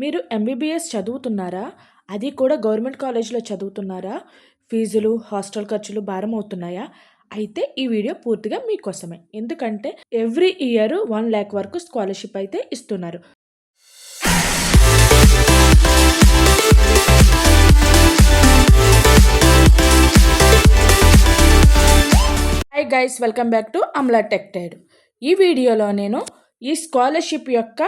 మీరు ఎంబీబీఎస్ చదువుతున్నారా? అది కూడా గవర్నమెంట్ కాలేజ్లో చదువుతున్నారా? ఫీజులు హాస్టల్ ఖర్చులు భారం అవుతున్నాయా? అయితే ఈ వీడియో పూర్తిగా మీకోసమే. ఎందుకంటే ఎవ్రీ ఇయర్ వన్ ల్యాక్ వరకు స్కాలర్షిప్ అయితే ఇస్తున్నారు. Hi guys welcome back to Amla టెక్టైడ్ ఈ వీడియోలో నేను ఈ స్కాలర్షిప్ యొక్క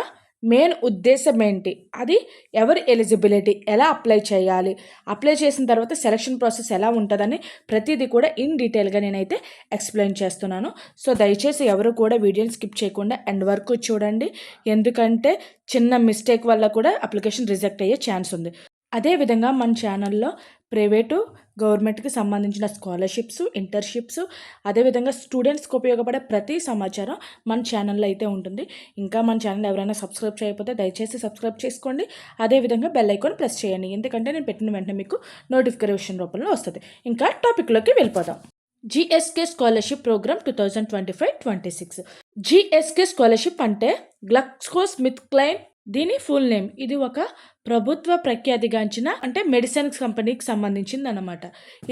మెయిన్ ఉద్దేశం ఏంటి? అది ఎవరి ఎలిజిబిలిటీ? ఎలా అప్లై చేయాలి? అప్లై చేసిన తర్వాత సెలక్షన్ ప్రాసెస్ ఎలా ఉంటుందని ప్రతిదీ కూడా ఇన్ డీటెయిల్గా నేనైతే ఎక్స్ప్లెయిన్ చేస్తున్నాను. సో దయచేసి ఎవరు కూడా వీడియోని స్కిప్ చేయకుండా ఎండ్ వరకు చూడండి. ఎందుకంటే చిన్న మిస్టేక్ వల్ల కూడా అప్లికేషన్ రిజెక్ట్ అయ్యే ఛాన్స్ ఉంది. అదేవిధంగా మన ఛానల్లో ప్రైవేటు గవర్నమెంట్కి సంబంధించిన స్కాలర్షిప్స్ ఇంటర్షిప్స్ అదేవిధంగా స్టూడెంట్స్కి ఉపయోగపడే ప్రతి సమాచారం మన ఛానల్లో అయితే ఉంటుంది. ఇంకా మన ఛానల్ ఎవరైనా సబ్స్క్రైబ్ చేయకపోతే దయచేసి సబ్స్క్రైబ్ చేసుకోండి. అదేవిధంగా బెల్ ఐకాన్ ప్రెస్ చేయండి. ఎందుకంటే నేను పెట్టిన వెంటనే మీకు నోటిఫికేషన్ రూపంలో వస్తుంది. ఇంకా టాపిక్లోకి వెళ్ళిపోదాం. GSK scholarship programme two thousand twenty five twenty six. GSK scholarship అంటే గ్లక్స్కో స్మిత్ క్లైన్ దీని ఫుల్ నేమ్. ఇది ఒక ప్రభుత్వ ప్రఖ్యాతిగాంచిన అంటే మెడిసిన్స్ కంపెనీకి సంబంధించింది అనమాట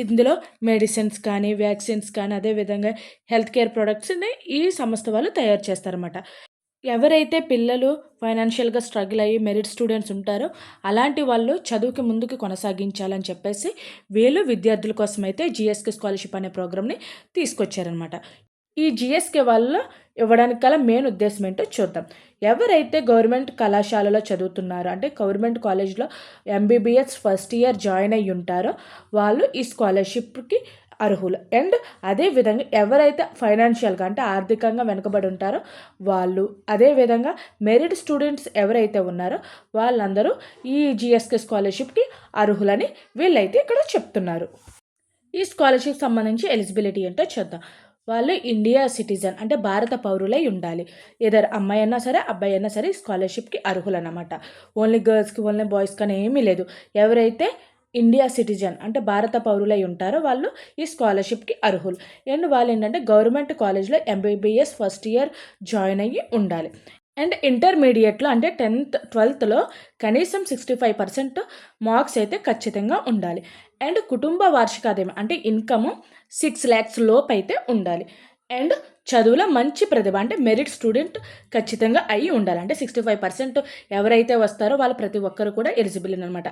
ఇందులో మెడిసిన్స్ కానీ వ్యాక్సిన్స్ కానీ అదేవిధంగా హెల్త్ కేర్ ప్రొడక్ట్స్ని ఈ సంస్థ వాళ్ళు తయారు చేస్తారన్నమాట. ఎవరైతే పిల్లలు ఫైనాన్షియల్గా స్ట్రగుల్ అయ్యి మెరిట్ స్టూడెంట్స్ ఉంటారో అలాంటి వాళ్ళు చదువుకి ముందుకు కొనసాగించాలని చెప్పేసి వీళ్ళు విద్యార్థుల కోసం అయితే జిఎస్కే స్కాలర్షిప్ అనే ప్రోగ్రామ్ని తీసుకొచ్చారనమాట ఈ జిఎస్కే వల్ల ఇవ్వడానికి గల మెయిన్ ఉద్దేశం ఏంటో చూద్దాం. ఎవరైతే గవర్నమెంట్ కళాశాలలో చదువుతున్నారో అంటే గవర్నమెంట్ కాలేజ్లో ఎంబీబీఎస్ ఫస్ట్ ఇయర్ జాయిన్ అయ్యి ఉంటారో వాళ్ళు ఈ స్కాలర్షిప్కి అర్హులు. అండ్ అదేవిధంగా ఎవరైతే ఫైనాన్షియల్గా అంటే ఆర్థికంగా వెనుకబడి ఉంటారో వాళ్ళు అదేవిధంగా మెరిట్ స్టూడెంట్స్ ఎవరైతే ఉన్నారో వాళ్ళందరూ ఈ జిఎస్కే స్కాలర్షిప్కి అర్హులని వీళ్ళైతే ఇక్కడ చెప్తున్నారు. ఈ స్కాలర్షిప్ సంబంధించి ఎలిజిబిలిటీ ఏంటో చూద్దాం. వాళ్ళు ఇండియా సిటిజన్ అంటే భారత పౌరులై ఉండాలి. ఏదర్ అమ్మాయి అయినా సరే అబ్బాయి అయినా సరే స్కాలర్షిప్కి అర్హులు అనమాట ఓన్లీ గర్ల్స్కి ఓన్లీ బాయ్స్ కానీ ఏమీ లేదు. ఎవరైతే ఇండియా సిటిజన్ అంటే భారత పౌరులై ఉంటారో వాళ్ళు ఈ స్కాలర్షిప్కి అర్హులు. అండ్ వాళ్ళు ఏంటంటే గవర్నమెంట్ కాలేజ్లో ఎంబీబీఎస్ ఫస్ట్ ఇయర్ జాయిన్ అయ్యి ఉండాలి. అండ్ ఇంటర్మీడియట్లో అంటే టెన్త్ ట్వెల్త్లో కనీసం సిక్స్టీ ఫైవ్ పర్సెంట్ మార్క్స్ అయితే ఖచ్చితంగా ఉండాలి. అండ్ కుటుంబ వార్షిక ఆదాయం అంటే ఇన్కమ్ సిక్స్ ల్యాక్స్ లోపు అయితే ఉండాలి. అండ్ చదువులో మంచి ప్రతిభ అంటే మెరిట్ స్టూడెంట్ ఖచ్చితంగా అయి ఉండాలి. అంటే సిక్స్టీ ఫైవ్ పర్సెంట్ ఎవరైతే వస్తారో వాళ్ళు ప్రతి ఒక్కరు కూడా ఎలిజిబుల్ అనమాట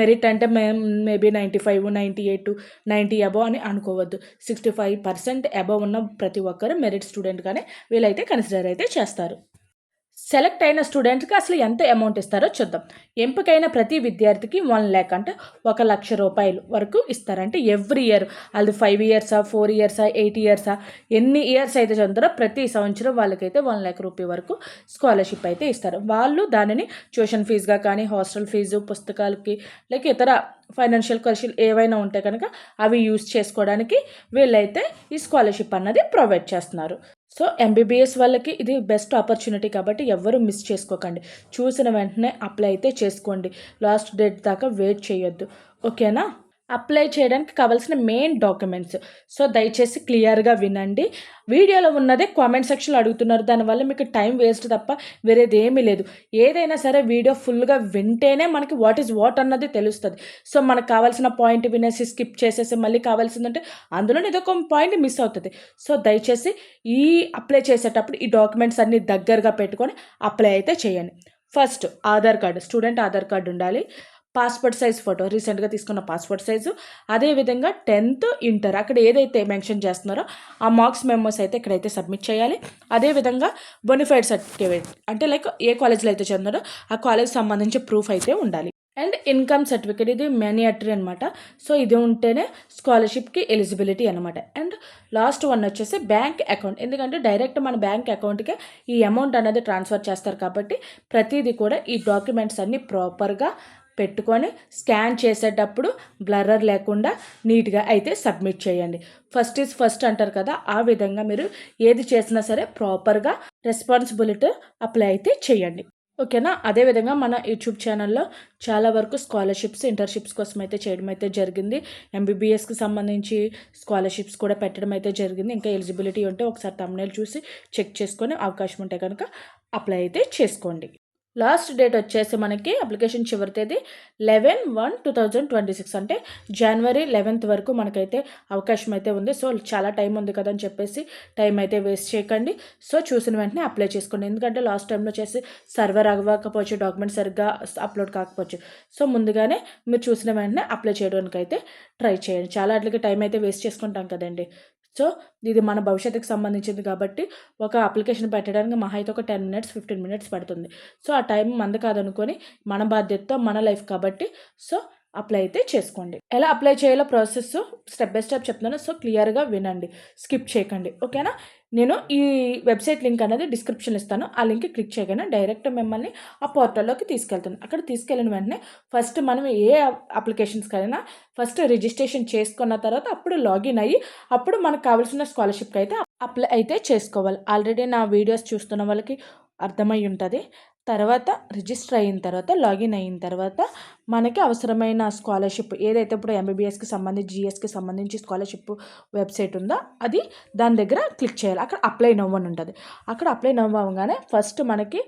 మెరిట్ అంటే may maybe ninety five ninety eight ninety above అని అనుకోవద్దు. సిక్స్టీ ఫైవ్ పర్సెంట్ అబవ్ ఉన్న ప్రతి ఒక్కరు మెరిట్ స్టూడెంట్గానే వీళ్ళైతే కన్సిడర్ అయితే చేస్తారు. సెలెక్ట్ అయిన స్టూడెంట్కి అసలు ఎంత అమౌంట్ ఇస్తారో చూద్దాం. ఎంపికైన ప్రతి విద్యార్థికి వన్ ల్యాక్ అంటే ఒక లక్ష రూపాయలు వరకు ఇస్తారంటే ఎవ్రీ ఇయర్ అది ఫైవ్ ఇయర్సా ఫోర్ ఇయర్సా ఎయిట్ ఇయర్సా ఎన్ని ఇయర్స్ అయితే చదువుతారో ప్రతి సంవత్సరం వాళ్ళకైతే వన్ ల్యాక్ రూపీ వరకు స్కాలర్షిప్ అయితే ఇస్తారు. వాళ్ళు దానిని ట్యూషన్ ఫీజుగా కానీ హాస్టల్ ఫీజు పుస్తకాలకి లేక ఇతర ఫైనాన్షియల్ ఖర్చులు ఏవైనా ఉంటే కనుక అవి యూజ్ చేసుకోవడానికి వీళ్ళైతే ఈ స్కాలర్షిప్ అన్నది ప్రొవైడ్ చేస్తున్నారు. సో ఎంబీబీఎస్ వాళ్ళకి ఇది బెస్ట్ ఆపర్చునిటీ కాబట్టి ఎవరు మిస్ చేసుకోకండి. చూసిన వెంటనే అప్లై అయితే చేసుకోండి. లాస్ట్ డేట్ దాకా వెయిట్ చేయొద్దు. ఓకేనా అప్లై చేయడానికి కావాల్సిన మెయిన్ డాక్యుమెంట్స్. సో దయచేసి క్లియర్గా వినండి. వీడియోలో ఉన్నదే కామెంట్ సెక్షన్లో అడుగుతున్నారు. దానివల్ల మీకు టైం వేస్ట్ తప్ప వేరేది ఏమీ లేదు. ఏదైనా సరే వీడియో ఫుల్గా వింటేనే మనకి వాట్ ఈజ్ వాట్ అన్నది తెలుస్తుంది. సో మనకు కావాల్సిన పాయింట్ వినేసి స్కిప్ చేసేసి మళ్ళీ కావాల్సిందంటే అందులో ఏదో ఒక పాయింట్ మిస్ అవుతుంది. సో దయచేసి ఈ అప్లై చేసేటప్పుడు ఈ డాక్యుమెంట్స్ అన్నీ దగ్గరగా పెట్టుకొని అప్లై అయితే చేయండి. First Aadhaar card. Student Aadhaar card ఉండాలి. పాస్పోర్ట్ సైజ్ ఫోటో రీసెంట్గా తీసుకున్న పాస్పోర్ట్ సైజు. అదేవిధంగా టెన్త్ ఇంటర్ అక్కడ ఏదైతే మెన్షన్ చేస్తున్నారో ఆ మార్క్స్ మెమోస్ అయితే ఇక్కడైతే సబ్మిట్ చేయాలి. అదేవిధంగా బొనిఫైడ్ సర్టిఫికేట్ అంటే లైక్ ఏ కాలేజ్లో అయితే చదివారో ఆ కాలేజ్ సంబంధించి ప్రూఫ్ అయితే ఉండాలి. అండ్ ఇన్కమ్ సర్టిఫికేట్ ఇది మ్యానియాటరీ అనమాట సో ఇది ఉంటేనే స్కాలర్షిప్కి ఎలిజిబిలిటీ అనమాట అండ్ లాస్ట్ వన్ వచ్చేసి బ్యాంక్ అకౌంట్. ఎందుకంటే డైరెక్ట్ మన బ్యాంక్ అకౌంట్కే ఈ అమౌంట్ అనేది ట్రాన్స్ఫర్ చేస్తారు కాబట్టి ప్రతిదీ కూడా ఈ డాక్యుమెంట్స్ అన్నీ ప్రాపర్గా పెట్టుకొని స్కాన్ చేసేటప్పుడు బ్లర్రర్ లేకుండా నీట్గా అయితే సబ్మిట్ చేయండి. ఫస్ట్ ఈజ్ ఫస్ట్ అంటారు కదా ఆ విధంగా మీరు ఏది చేసినా సరే ప్రాపర్గా రెస్పాన్సిబిలిటీ అప్లై అయితే చేయండి. ఓకేనా? అదేవిధంగా మన యూట్యూబ్ ఛానల్లో చాలా వరకు స్కాలర్షిప్స్ ఇంటర్షిప్స్ కోసం అయితే చేయడం అయితే జరిగింది. ఎంబీబీఎస్కి సంబంధించి స్కాలర్షిప్స్ కూడా పెట్టడం అయితే జరిగింది. ఇంకా ఎలిజిబిలిటీ ఉంటే ఒకసారి తమ్నేల్ చూసి చెక్ చేసుకొని అవకాశం ఉంటే కనుక అప్లై అయితే చేసుకోండి. లాస్ట్ డేట్ వచ్చేసి మనకి అప్లికేషన్ చివరి తేదీ eleven one two thousand twenty six. అంటే జనవరి లెవెన్త్ వరకు మనకైతే అవకాశం అయితే ఉంది. సో చాలా టైం ఉంది కదా అని చెప్పేసి టైం అయితే వేస్ట్ చేయకండి. సో చూసిన వెంటనే అప్లై చేసుకోండి. ఎందుకంటే లాస్ట్ టైంలో చేసి సర్వర్ అవ్వకపోవచ్చు డాక్యుమెంట్ సరిగ్గా అప్లోడ్ కాకపోవచ్చు. సో ముందుగానే మీరు చూసిన వెంటనే అప్లై చేయడానికి అయితే ట్రై చేయండి. చాలా అట్లకి టైం అయితే వేస్ట్ చేసుకుంటాం కదండి. సో ఇది మన భవిష్యత్తుకు సంబంధించింది కాబట్టి ఒక అప్లికేషన్ పెట్టడానికి మహా అయితే ఒక టెన్ మినిట్స్ ఫిఫ్టీన్ మినిట్స్ పడుతుంది. సో ఆ టైం మంద కాదనుకొని మన బాధ్యతతో మన లైఫ్ కాబట్టి సో అప్లై అయితే చేసుకోండి. ఎలా అప్లై చేయాలో ప్రాసెస్ స్టెప్ బై స్టెప్ చెప్తున్నాను. సో క్లియర్గా వినండి. స్కిప్ చేయకండి. ఓకేనా? నేను ఈ వెబ్సైట్ లింక్ అనేది డిస్క్రిప్షన్ ఇస్తాను. ఆ లింక్ క్లిక్ చేయగానే డైరెక్ట్ మిమ్మల్ని ఆ పోర్టల్లోకి తీసుకెళ్తాను అక్కడ తీసుకెళ్ళిన వెంటనే ఫస్ట్ మనం ఏ అప్లికేషన్స్కైనా ఫస్ట్ రిజిస్ట్రేషన్ చేసుకున్న తర్వాత అప్పుడు లాగిన్ అయ్యి అప్పుడు మనకు కావాల్సిన స్కాలర్షిప్కి అయితే అప్లై అయితే చేసుకోవాలి. ఆల్రెడీ నా వీడియోస్ చూస్తున్న వాళ్ళకి అర్థమై ఉంటుంది. తర్వాత రిజిస్టర్ అయిన తర్వాత లాగిన్ అయిన తర్వాత మనకి అవసరమైన స్కాలర్షిప్ ఏదైతే ఇప్పుడు ఎంబీబీఎస్కి సంబంధించి జిఎస్కి సంబంధించి స్కాలర్షిప్ వెబ్సైట్ ఉందో అది దాని దగ్గర క్లిక్ చేయాలి. అక్కడ అప్లై నవ్వని ఉంటుంది. అక్కడ అప్లై నవ్వగానే ఫస్ట్ మనకి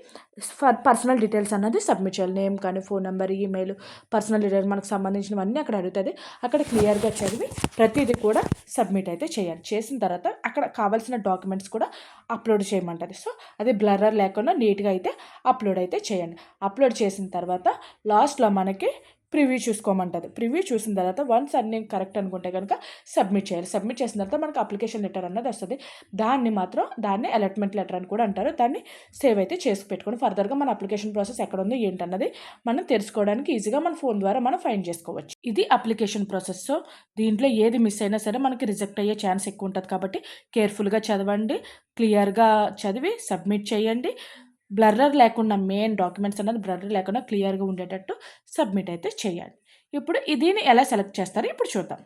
పర్సనల్ డీటెయిల్స్ అన్నది సబ్మిట్ చేయాలి. నేమ్ కానీ phone number email personal details మనకు సంబంధించినవన్నీ అక్కడ అడుగుతుంది. అక్కడ క్లియర్గా చదివి ప్రతిదీ కూడా సబ్మిట్ అయితే చేయాలి. చేసిన తర్వాత అక్కడ కావాల్సిన డాక్యుమెంట్స్ కూడా అప్లోడ్ చేయమంటుంది. సో అది బ్లర్రర్ లేకుండా నీట్గా అయితే అప్లోడ్ అయితే చేయండి. అప్లోడ్ చేసిన తర్వాత లాస్ట్లో మనకి ప్రివ్యూ చూసుకోమంటుంది. ప్రివ్యూ చూసిన తర్వాత వన్స్ అన్ని కరెక్ట్ అనుకుంటే కనుక సబ్మిట్ చేయాలి. సబ్మిట్ చేసిన తర్వాత మనకు అప్లికేషన్ లెటర్ అన్నది వస్తుంది. దాన్ని మాత్రం దాన్ని అలాట్మెంట్ లెటర్ అని కూడా అంటారు. దాన్ని సేవ్ అయితే చేసి పెట్టుకొని ఫర్దర్గా మన అప్లికేషన్ ప్రాసెస్ ఎక్కడ ఉందో ఏంటన్నది మనం తెలుసుకోవడానికి ఈజీగా మన ఫోన్ ద్వారా మనం ఫైండ్ చేసుకోవచ్చు. ఇది అప్లికేషన్ ప్రాసెస్. సో దీంట్లో ఏది మిస్ అయినా సరే మనకి రిజెక్ట్ అయ్యే ఛాన్స్ ఎక్కువ ఉంటుంది కాబట్టి కేర్ఫుల్గా చదవండి. క్లియర్గా చదివి సబ్మిట్ చేయండి. బ్లర్రర్ లేకుండా మెయిన్ డాక్యుమెంట్స్ అనేది బ్లర్రర్ లేకుండా క్లియర్గా ఉండేటట్టు సబ్మిట్ అయితే చేయాలి. ఇప్పుడు దీన్ని ఎలా సెలెక్ట్ చేస్తారో ఇప్పుడు చూద్దాం.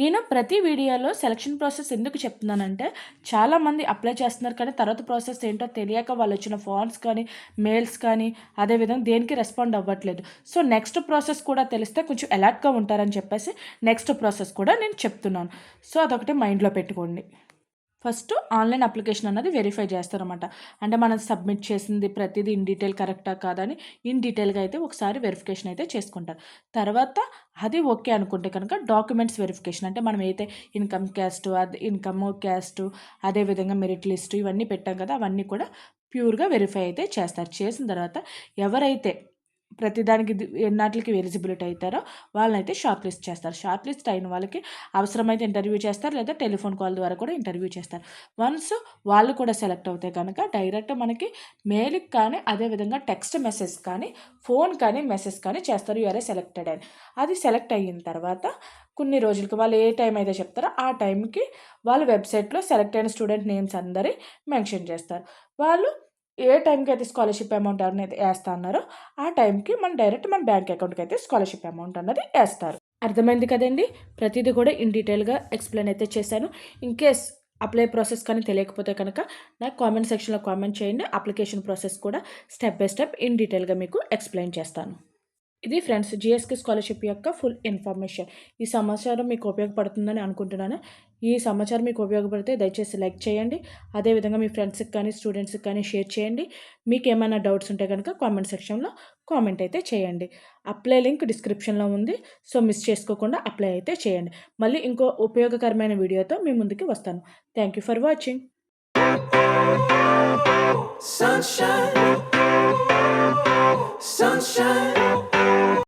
నేను ప్రతి వీడియోలో సెలక్షన్ ప్రాసెస్ ఎందుకు చెప్తున్నానంటే చాలామంది అప్లై చేస్తున్నారు కానీ తర్వాత ప్రాసెస్ ఏంటో తెలియక వాళ్ళు వచ్చిన ఫార్మ్స్ కానీ మెయిల్స్ కానీ అదేవిధంగా దేనికి రెస్పాండ్ అవ్వట్లేదు. సో నెక్స్ట్ ప్రాసెస్ కూడా తెలిస్తే కొంచెం అలర్ట్గా ఉంటారని చెప్పేసి నెక్స్ట్ ప్రాసెస్ కూడా నేను చెప్తున్నాను. సో అదొకటి మైండ్లో పెట్టుకోండి. ఫస్ట్ ఆన్లైన్ అప్లికేషన్ అన్నది వెరిఫై చేస్తారన్నమాట. అంటే మనం సబ్మిట్ చేసింది ప్రతిదీ ఇన్ డీటెయిల్ కరెక్టా కాదని ఇన్ డీటెయిల్గా అయితే ఒకసారి వెరిఫికేషన్ అయితే చేసుకుంటారు. తర్వాత అది ఓకే అనుకుంటే కనుక డాక్యుమెంట్స్ వెరిఫికేషన్ అంటే మనం అయితే ఇన్కమ్ క్యాస్ట్ అది ఇన్కమ్ క్యాస్ట్ అదేవిధంగా మెరిట్ లిస్టు ఇవన్నీ పెట్టాం కదా అవన్నీ కూడా ప్యూర్గా వెరిఫై అయితే చేస్తారు. చేసిన తర్వాత ఎవరైతే ప్రతిదానికి ఎన్నాటికి ఎలిజిబిలిటీ అవుతారో వాళ్ళని అయితే షార్ట్ లిస్ట్ చేస్తారు. షార్ట్ లిస్ట్ అయిన వాళ్ళకి అవసరమైతే ఇంటర్వ్యూ చేస్తారు లేదా టెలిఫోన్ కాల్ ద్వారా కూడా ఇంటర్వ్యూ చేస్తారు. వన్స్ వాళ్ళు కూడా సెలెక్ట్ అవుతాయి కనుక డైరెక్ట్ మనకి మెయిల్కి కానీ అదేవిధంగా టెక్స్ట్ మెసేజ్ కానీ ఫోన్ కానీ మెసేజ్ కానీ చేస్తారు. యూఆర్ఏ సెలెక్టెడ్ అని. అది సెలెక్ట్ అయిన తర్వాత కొన్ని రోజులకి వాళ్ళు ఏ టైం అయితే చెప్తారో ఆ టైంకి వాళ్ళ వెబ్సైట్లో సెలెక్ట్ అయిన స్టూడెంట్ నేమ్స్ అందరి మెన్షన్ చేస్తారు. వాళ్ళు ఏ టైంకి అయితే స్కాలర్షిప్ అమౌంట్ అనేది వేస్తా అన్నారో ఆ టైంకి మన డైరెక్ట్ మన బ్యాంక్ అకౌంట్కి అయితే స్కాలర్షిప్ అమౌంట్ అన్నది వేస్తారు. అర్థమైంది కదండి? ప్రతిదీ కూడా ఇన్ డీటెయిల్గా ఎక్స్ప్లెయిన్ అయితే చేశాను. ఇన్ కేస్ అప్లై ప్రాసెస్ కానీ తెలియకపోతే కనుక నాకు కామెంట్ సెక్షన్లో కామెంట్ చేయండి. అప్లికేషన్ ప్రాసెస్ కూడా స్టెప్ బై స్టెప్ ఇన్ డీటెయిల్గా మీకు ఎక్స్ప్లెయిన్ చేస్తాను. ఇది ఫ్రెండ్స్ జిఎస్కే స్కాలర్షిప్ యొక్క ఫుల్ ఇన్ఫర్మేషన్. ఈ సమాచారం మీకు ఉపయోగపడుతుందని అనుకుంటున్నాను. ఈ సమాచారం మీకు ఉపయోగపడితే దయచేసి లైక్ చేయండి. అదేవిధంగా మీ ఫ్రెండ్స్కి కానీ స్టూడెంట్స్కి కానీ షేర్ చేయండి. మీకు ఏమైనా డౌట్స్ ఉంటే కనుక కామెంట్ సెక్షన్లో కామెంట్ అయితే చేయండి. అప్లై లింక్ డిస్క్రిప్షన్లో ఉంది. సో మిస్ చేసుకోకుండా అప్లై అయితే చేయండి. మళ్ళీ ఇంకో ఉపయోగకరమైన వీడియోతో మీ ముందుకి వస్తాను. Thank you for watching. Sunshine, sunshine.